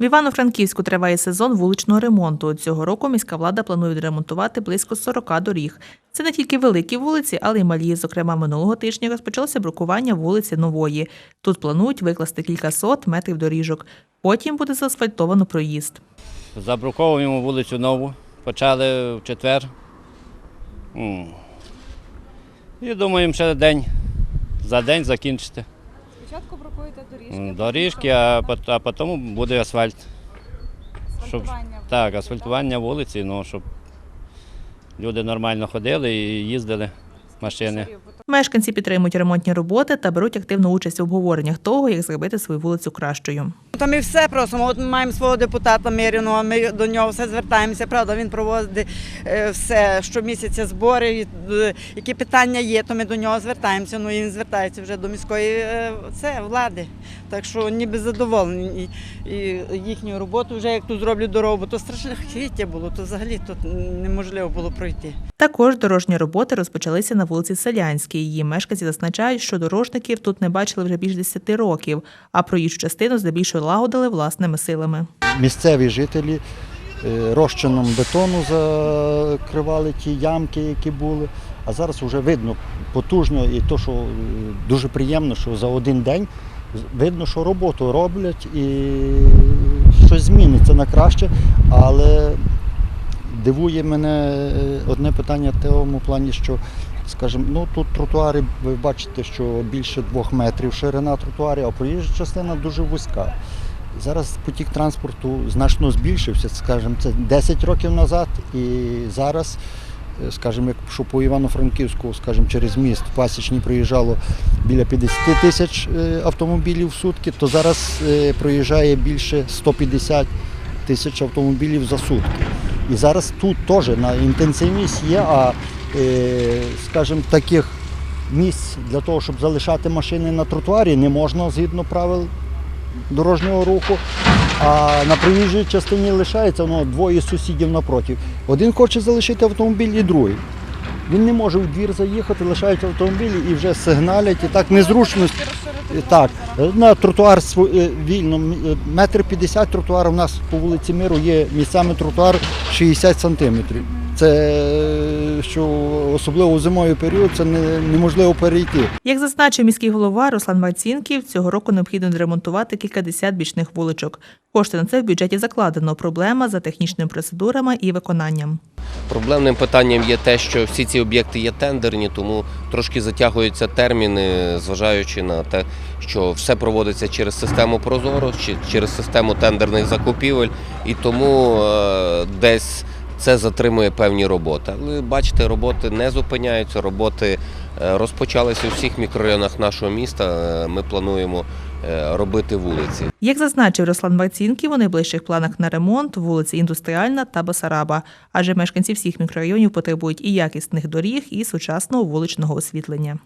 В Івано-Франківську триває сезон вуличного ремонту. Цього року міська влада планує відремонтувати близько 40 доріг. Це не тільки великі вулиці, але й малі. Зокрема, минулого тижня розпочалося брукування вулиці Нової. Тут планують викласти кількасот метрів доріжок. Потім буде заасфальтовано проїзд. Забруковуємо вулицю Нову. Почали в четвер. І думаємо, ще день. За день закінчити. Спочатку бракуєте доріжки. Доріжки, а, пот- а потім буде асфальт. щоб- Асфальтування. Так, асфальтування вулиці, ну, щоб люди нормально ходили і їздили машини. Мешканці підтримують ремонтні роботи та беруть активну участь в обговореннях того, як зробити свою вулицю кращою. То ми все просимо. От ми маємо свого депутата Миряного, ми до нього все звертаємося. Правда, він проводить е, все щомісяця збори. е, Які питання є, то ми до нього звертаємося. Ну і він звертається вже до міської е, це, влади. Так що ніби задоволені і, і їхню роботу вже як тут зроблять дорогу, то страшне хвіття було, то взагалі тут неможливо було пройти. Також дорожні роботи розпочалися на вулиці Селянській. Її мешканці зазначають, що дорожників тут не бачили вже більш 10 років, а проїжджу частину здебільшого лагодили власними силами. місцеві жителі е, розчином бетону закривали ті ямки, які були. А зараз вже видно потужно і то, що е, дуже приємно, що за один день видно, що роботу роблять і щось зміниться на краще. Але дивує мене е, одне питання в тому плані, що, скажімо, ну тут тротуари, ви бачите, що більше двох метрів ширина тротуарів, а проїжджа частина дуже вузька. Зараз потік транспорту значно збільшився, скажімо, це 10 років назад, і зараз, е, скажімо, якщо по Івано-Франківську, скажімо, через міст в Пасічні проїжджало біля 50 тисяч е, автомобілів в сутки, то зараз проїжджає більше 150 тисяч автомобілів за сутки. І зараз тут теж на інтенсивність є, а, е, скажімо, таких місць для того, щоб залишати машини на тротуарі, не можна згідно правил дорожнього руху. А на проїжджій частині лишається воно двоє сусідів напроти. Один хоче залишити автомобіль і другий. Він не може у двір заїхати, лишають автомобілі і вже сигналять, і так незручно. Так, на тротуар е, вільно, е, метр п'ятдесят тротуар у нас по вулиці Миру є місцями тротуар 60 сантиметрів. Це що особливо зимовий період це не- неможливо перейти. Як зазначив міський голова Руслан Мацінків, цього року необхідно ремонтувати кількадесят бічних вуличок. Кошти на це в бюджеті закладено. Проблема за технічними процедурами і виконанням. Проблемним питанням є те, що всі ці об'єкти є тендерні, тому трошки затягуються терміни, зважаючи на те, що все проводиться через систему Прозоро, через систему тендерних закупівель, і тому е, десь це затримує певні роботи. Але бачите, роботи не зупиняються, роботи е, розпочалися у всіх мікрорайонах нашого міста. Е, Ми плануємо робити вулиці. Як зазначив Руслан Марцінків, у найближчих планах на ремонт вулиці Індустріальна та Басараба, адже мешканці всіх мікрорайонів потребують і якісних доріг, і сучасного вуличного освітлення.